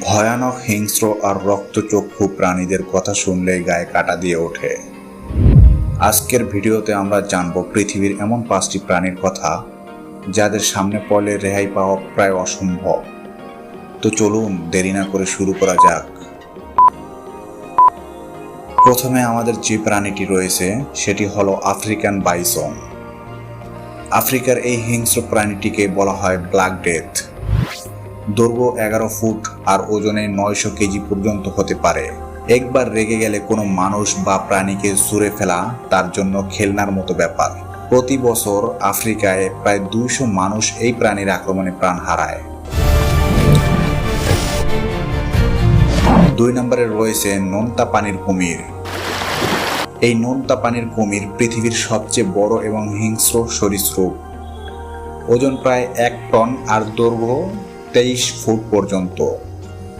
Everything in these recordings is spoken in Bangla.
ভয়ানক হিংস্র আর রক্তচক্ষু প্রাণীদের কথা শুনলেই গায়ে কাটা দিয়ে ওঠে। আজকের ভিডিওতে আমরা জানব পৃথিবীর এমন পাঁচটি প্রাণীর কথা যাদের সামনে পড়লে রেহাই পাওয়া প্রায় অসম্ভব। তো চলুন দেরি না করে শুরু করা যাক। প্রথমে আমাদের যে প্রাণীটি রয়েছে, সেটি হলো আফ্রিকান বাইসন। আফ্রিকার এই হিংস্র প্রাণীটিকে বলা হয় ব্ল্যাক ডেথ। দৈর্ঘ্য এগারো ফুট আর ওজনে নয়শো কেজি পর্যন্ত হতে পারে। একবার রেগে গেলে কোনো মানুষ বা প্রাণীকে ছুঁড়ে ফেলা তার জন্য খেলনার মতো ব্যাপার। প্রতি বছর আফ্রিকায় প্রায় দুইশো মানুষ এই প্রাণীর আক্রমণে প্রাণ হারায়। দুই নম্বরে রয়েছে নোনতা পানির কুমির। এই নোনতা পানির কুমির পৃথিবীর সবচেয়ে বড় এবং হিংস্র সরীসৃপ। ওজন প্রায় এক টন আর দৈর্ঘ্য তেইশ ফুট পর্যন্ত।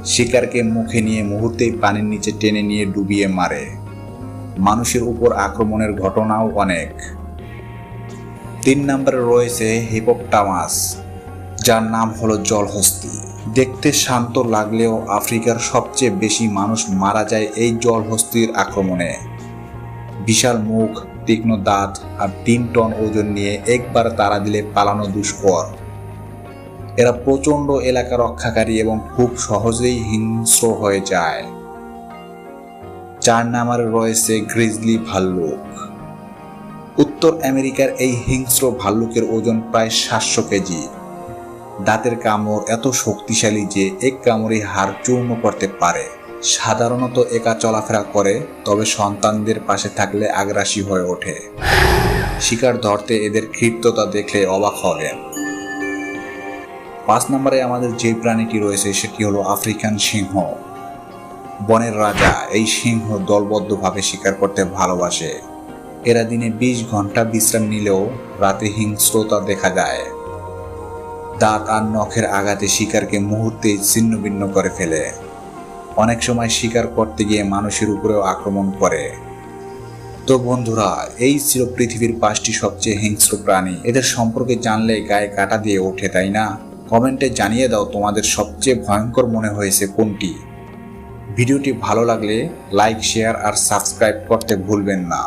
শিকারকে মুখে নিয়ে মুহূর্তেই পানির নিচে টেনে নিয়ে ডুবিয়ে মারে। মানুষের উপর আক্রমণের ঘটনাও অনেক। তিন নম্বরে রয়েছে হিপোপটামাস, যার নাম হলো জলহস্তি। দেখতে শান্ত লাগলেও আফ্রিকার সবচেয়ে বেশি মানুষ মারা যায় এই জলহস্তির আক্রমণে। বিশাল মুখ, তীক্ষ্ণ দাঁত আর তিন টন ওজন নিয়ে একবার তারা দিলে পালানো দুষ্কর। এরা প্রচণ্ড এলাকা রক্ষাকারী এবং খুব সহজেই হিংস্র হয়ে যায়। চার নাম্বারে রয়েছে গ্রিজলি ভাল্লুক। উত্তর আমেরিকার এই হিংস্র ভাল্লুকের ওজন প্রায় সাতশো কেজি। দাঁতের কামড় এত শক্তিশালী যে এক কামড়ে হাড় চূর্ণ করতে পারে। সাধারণত একা চলাফেরা করে, তবে সন্তানদের পাশে থাকলে আগ্রাসী হয়ে ওঠে। শিকার ধরতে এদের ক্ষিপ্ততা দেখলে অবাক হবেন পাঁচ নম্বরে আমাদের যে প্রাণীটি রয়েছে, সেটি হলো আফ্রিকান সিংহ। বনের রাজা এই সিংহ দলবদ্ধভাবে শিকার করতে ভালোবাসে। এরা দিনে বিশ ঘণ্টা বিশ্রাম নিলেও রাতে হিংস্রতা দেখা যায় দাঁত আর নখের আঘাতে শিকারকে মুহূর্তে ছিন্ন ভিন্ন করে ফেলে। অনেক সময় শিকার করতে গিয়ে মানুষের উপরেও আক্রমণ করে। তো বন্ধুরা, এই ছিল পৃথিবীর পাঁচটি সবচেয়ে হিংস্র প্রাণী। এদের সম্পর্কে জানলে গায়ে কাটা দিয়ে ওঠে, তাই না? কমেন্টে জানিয়ে দাও তোমাদের সবচেয়ে ভয়ঙ্কর মনে হয়েছে কোনটি। ভিডিওটি ভালো লাগলে লাইক, শেয়ার আর সাবস্ক্রাইব করতে ভুলবেন না।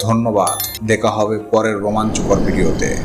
ধন্যবাদ। দেখা হবে পরের রোমাঞ্চকর ভিডিওতে।